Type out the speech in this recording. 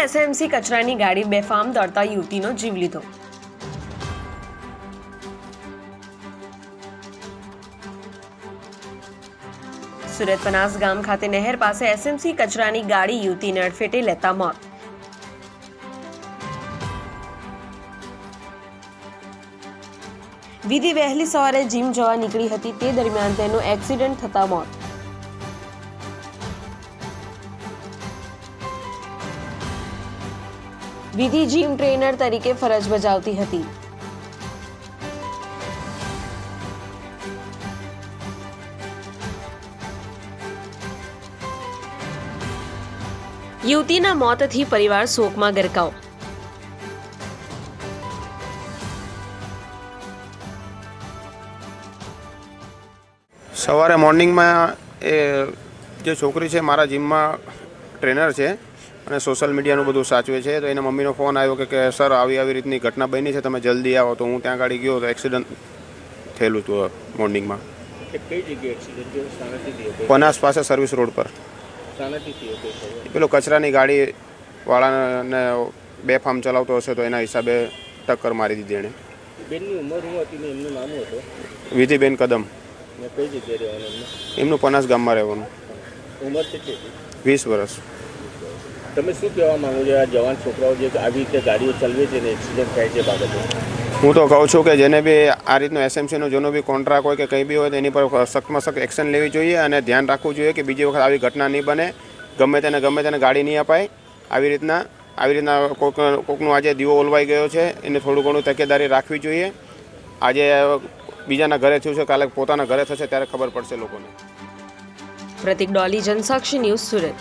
SMC કચરાની ગાડી બેફામ દોડતા યુવતીનો જીવ લીધો. સુરત પનાસ ગામ ખાતે નહેર પાસે એસએમસી કચરાની ગાડી યુવતીને અડફેટે લેતા મોત. વિધિ વહેલી સવારે જીમ જવા નીકળી હતી. તે દરમિયાન તેનું એક્સિડન્ટ થતા મોત. વિધિ જીમ ટ્રેનર તરીકે ફરજ બજાવતી હતી. યુવતીના મોતથી પરિવાર શોકમાં ગરકાવ. સવારે મોર્નિંગમાં એ જે છોકરી છે, મારા જીમમાં ટ્રેનર છે અને સોશિયલ મીડિયાનું બધું સાચવે છે તો એના મમ્મીનો ફોન આવ્યો કે કે સર આવી આવી રીતની ઘટના બની છે તમે જલ્દી આવો. તો હું ત્યાં ગાડી ગયો તો એક્સિડન્ટ થયેલું હતું મોર્નિંગમાં પનાસ પાસે સર્વિસ રોડ પર. પેલો કચરાની ગાડી વાળાને બે ફાર્મ ચલાવતો હશે તો એના હિસાબે ટક્કર મારી દીધી એણે. બેનની ઉંમર શું હતી ને એમનું નામ હતું? વિધિબેન કદમ. કઈ જગ્યાએ રહેવાનું એમનું? પનાસ ગામમાં રહેવાનું. ઉંમર કેટલી વીસ વર્ષ. તમે શું કહેવા માંગો છો? આ જવાન છોકરાઓ જે આવી રીતે ગાડીઓ ચલાવે છે ને એક્સિડન્ટ થાય છે બાબતે? હું તો કહું છું કે જેને બી આ રીતનો એસએમસીનો જેનો બી કોન્ટ્રાક્ટ હોય કે કંઈ બી હોય તો એની પર સખ્તમાં સખ્ત એક્શન લેવી જોઈએ અને ધ્યાન રાખવું જોઈએ કે બીજી વખત આવી ઘટના નહીં બને ગમે તેને ગમે તેને ગાડી નહીં અપાય. આવી રીતના આવી રીતના કોઈક કોઈકનું આજે દીવો ઓલવાઈ ગયો છે એને થોડું ઘણું તકેદારી રાખવી જોઈએ. આજે બીજાના ઘરે થયું છે કાલે પોતાના ઘરે થશે ત્યારે ખબર પડશે લોકોને. પ્રતિક ડોલી જનસાક્ષી ન્યૂઝ સુરત.